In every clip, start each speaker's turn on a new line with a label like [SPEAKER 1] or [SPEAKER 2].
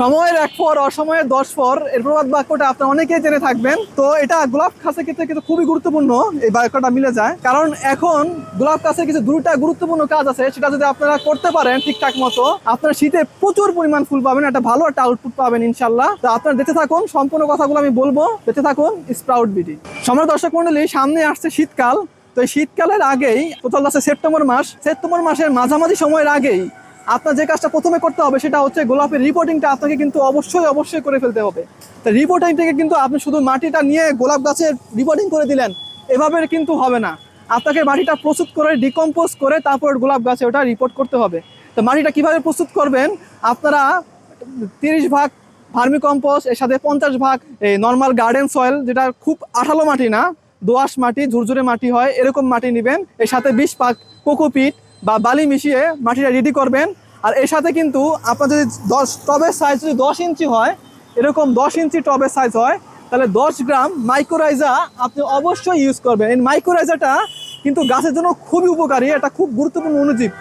[SPEAKER 1] সময়ের এক পর, অসময়ের দশ পর, এর প্রবাদ বাক্যটা আপনার অনেকেই জেনে থাকবেন। তো এটা গোলাপ খাসের ক্ষেত্রে কিন্তু খুবই গুরুত্বপূর্ণ এই বাক্যটা মিলে যায়। কারণ এখন গোলাপ কাছের কিছু দুটা গুরুত্বপূর্ণ কাজ আছে, সেটা যদি আপনারা করতে পারেন ঠিকঠাক মতো, আপনারা শীতে প্রচুর পরিমাণ ফুল পাবেন, একটা ভালো একটা আউটপুট পাবেন ইনশাল্লাহ তো আপনারা দেখতে থাকুন, সম্পূর্ণ কথাগুলো আমি বলব। দেখতে থাকুন স্প্রাউট বিডি সময় দর্শক মন্ডলী সামনে আসছে শীতকাল। তো এই শীতকালের আগেই টোটাল আছে সেপ্টেম্বর মাস। সেপ্টেম্বর মাসের মাঝামাঝি সময়ের আগেই আপনার যে কাজটা প্রথমে করতে হবে সেটা হচ্ছে গোলাপের রিপোর্টিংটা আপনাকে কিন্তু অবশ্যই অবশ্যই করে ফেলতে হবে। তো রিপোর্টিং থেকে কিন্তু আপনি শুধু মাটিটা নিয়ে গোলাপ গাছের রিপোর্টিং করে দিলেন, এভাবে কিন্তু হবে না। আপনাকে মাটিটা প্রস্তুত করে ডিকম্পোজ করে তারপর গোলাপ গাছে ওটা রিপোর্ট করতে হবে। তো মাটিটা কীভাবে প্রস্তুত করবেন? আপনারা তিরিশ ভাগ ভার্মি কম্পোস্ট এর সাথে পঞ্চাশ ভাগ এই নর্মাল গার্ডেন সয়েল যেটা খুব আঠালো মাটি না, দোআঁশ মাটি, ঝুরঝুরে মাটি হয়, এরকম মাটি নেবেন। এর সাথে বিশ ভাগ কোকোপিট বা বালি মিশিয়ে মাটিটা রেডি করবেন। আর এর সাথে কিন্তু আপনার যদি দশ টবের সাইজ যদি দশ ইঞ্চি হয়, এরকম দশ ইঞ্চি টবের সাইজ হয়, তাহলে দশ গ্রাম মাইক্রোরাইজা আপনি অবশ্যই ইউজ করবেন। এই মাইক্রোরাইজাটা কিন্তু গাছের জন্য খুবই উপকারী, এটা খুব গুরুত্বপূর্ণ অনুজীব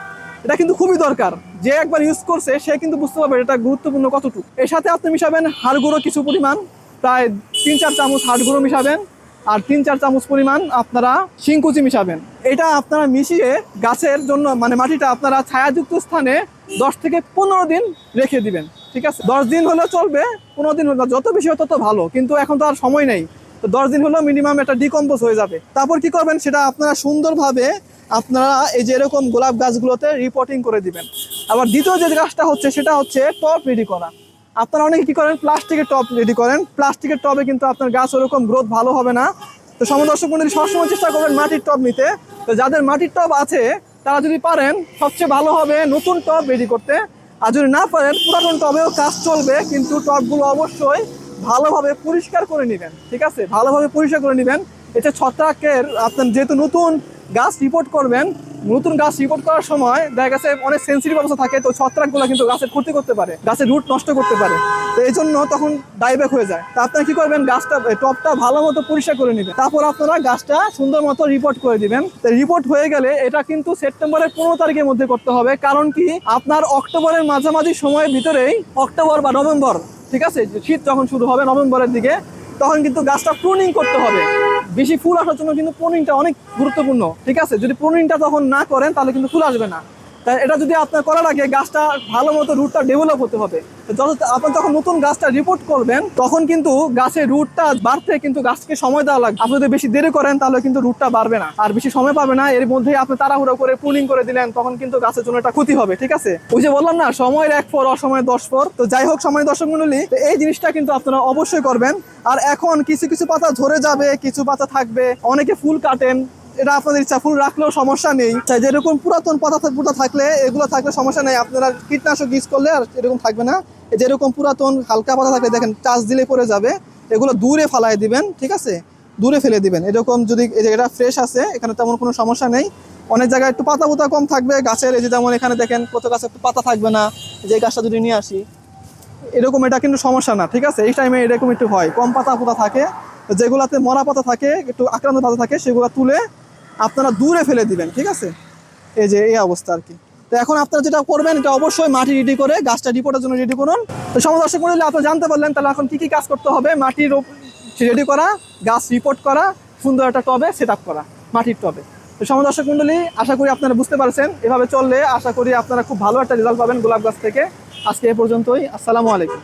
[SPEAKER 1] এটা কিন্তু খুবই দরকার। যে একবার ইউজ করছে, সে কিন্তু বুঝতে পারবে এটা গুরুত্বপূর্ণ কতটুকু। এর সাথে আপনি মিশাবেন হাড় গুঁড়ো কিছু পরিমাণ, প্রায় তিন, চার চামচ হাড় গুঁড়ো মিশাবেন। আর তিন চার চামচ পরিমাণ আপনারা শিংকুচি মিশাবেন। এটা আপনারা মিশিয়ে গাছের জন্য মানে মাটিটা আপনারা ছায়াযুক্ত স্থানে দশ থেকে পনেরো দিন রেখে দিবেন, ঠিক আছে? দশ দিন হলেও চলবে, পনেরো দিন হলে যত বেশি তত ভালো, কিন্তু এখন তো আর সময় নেই। তো দশ দিন হলেও মিনিমাম একটা ডিকম্পোজ হয়ে যাবে। তারপর কি করবেন, সেটা আপনারা সুন্দরভাবে আপনারা এই যে এরকম গোলাপ গাছগুলোতে রিপোর্টিং করে দিবেন। আবার দ্বিতীয় যে গাছটা হচ্ছে, সেটা হচ্ছে টপ রেডি করা। আপনারা অনেকে কি করেন? প্লাস্টিকের টব রেডি করেন। প্লাস্টিকের টবে কিন্তু আপনার গাছ ওরকম গ্রোথ ভালো হবে না। তো সমদর্শক মন্ডলী, সবসময় চেষ্টা করবেন মাটির টব নিতে। তো যাদের মাটির টব আছে, তারা যদি পারেন, সবচেয়ে ভালো হবে নতুন টব রেডি করতে। আর যদি না পারেন, পুরাতন টবেও কাজ চলবে, কিন্তু টবগুলো অবশ্যই ভালোভাবে পরিষ্কার করে নেবেন। ঠিক আছে? ভালোভাবে পরিষ্কার করে নেবেন। এতে ছত্রাকের আপনার যেহেতু নতুন গাছ রিপোর্ট করবেন নতুন গাছ রিপোর্ট করার সময় দেখা গেছে অনেক সেন্সিটিভ অবস্থা থাকে, তো ছত্রাকগুলো কিন্তু গাছের ক্ষতি করতে পারে, গাছের রুট নষ্ট করতে পারে। তো এই জন্য তখন ডাইব্যাক হয়ে যায়। তা আপনারা কি করবেন? গাছটা টপটা ভালো মতো পরিষ্কার করে নেবেন। তারপর আপনারা গাছটা সুন্দর মতো রিপোর্ট করে দিবেন। রিপোর্ট হয়ে গেলে এটা কিন্তু সেপ্টেম্বরের পনেরো তারিখের মধ্যে করতে হবে। কারণ কি? আপনার অক্টোবরের মাঝামাঝি সময়ের ভিতরেই অক্টোবর বা নভেম্বর, ঠিক আছে? শীত যখন শুরু হবে নভেম্বরের দিকে, তখন কিন্তু গাছটা প্রুনিং করতে হবে। বেশি ফুল আসার জন্য কিন্তু পনিনটা অনেক গুরুত্বপূর্ণ। ঠিক আছে? যদি পনিনটা তখন না করেন, তাহলে কিন্তু ফুল আসবে না। তাই এটা যদি আপনার করার আগে গাছটা ভালো মতো রুটটা ডেভেলপ হতে হবে, তো যত আপনি যখন নতুন গাছটা রিপোর্ট করবেন, তখন কিন্তু গাছের রুটটা বাড়তে কিন্তু গাছকে সময় দেওয়া লাগবে। আপনি যদি বেশি দেরি করেন, তাহলে কিন্তু রুটটা বাড়বে না। আর বেশি সময় পাবে না, এর মধ্যেই আপনি তাড়াহুড়ো করে পুলিং করে দিলেন, তখন কিন্তু গাছের জন্য একটা ক্ষতি হবে, ঠিক আছে? ওই যে বললাম না, সময়ের এক পর, অসময়ের দশ পর, তো যাই হোক সময় দর্শক মন্ডলী তো এই জিনিসটা কিন্তু আপনারা অবশ্যই করবেন। আর এখন কিছু কিছু পাতা ঝরে যাবে, কিছু পাতা থাকবে, অনেকে ফুল কাটেন এটা আপনাদের ইচ্ছা, ফুল রাখলেও সমস্যা নেই। যেরকম পুরাতন পাতা পুতা থাকলে, এগুলো থাকলে সমস্যা নেই। আপনারা কীটনাশক ইউজ করলে আর এরকম থাকবে না। যেরকম পুরাতন হালকা পাতা থাকলে, দেখেন, চাষ দিলে পড়ে যাবে। এগুলো দূরে ফালাই দিবেন, ঠিক আছে? দূরে ফেলে দিবেন। এরকম যদি এটা ফ্রেশ আছে, এখানে তেমন কোনো সমস্যা নেই। অনেক জায়গায় একটু পাতা পুতা কম থাকবে। গাছের এই যে যেমন এখানে দেখেন, কত গাছে একটু পাতা থাকবে না। যে গাছটা যদি নিয়ে আসি, এরকম এটা কিন্তু সমস্যা না, ঠিক আছে? এই টাইমে এরকম একটু হয়। কম পাতা পোতা থাকে, যেগুলাতে মরা পাতা থাকে, একটু আক্রান্ত পাতা থাকে, সেগুলো তুলে আপনারা দূরে ফেলে দিবেন, ঠিক আছে? এই যে এই অবস্থা আর কি। তো এখন আপনারা যেটা করবেন, এটা অবশ্যই মাটি রেডি করে গাছটা রিপোর্টের জন্য রেডি করুন। তো সমদর্শক মন্ডলী আপনি জানতে পারলেন, তাহলে এখন কি কি কাজ করতে হবে? মাটি রেডি করা, গাছ রিপোর্ট করা, সুন্দর একটা টবে সেট করা, মাটির টবে। তো সমদর্শক মন্ডলী, আশা করি আপনারা বুঝতে পারছেন। এভাবে চললে আশা করি আপনারা খুব ভালো একটা রেজাল্ট পাবেন গোলাপ গাছ থেকে। আজকে এ পর্যন্তই। আসসালামু আলাইকুম।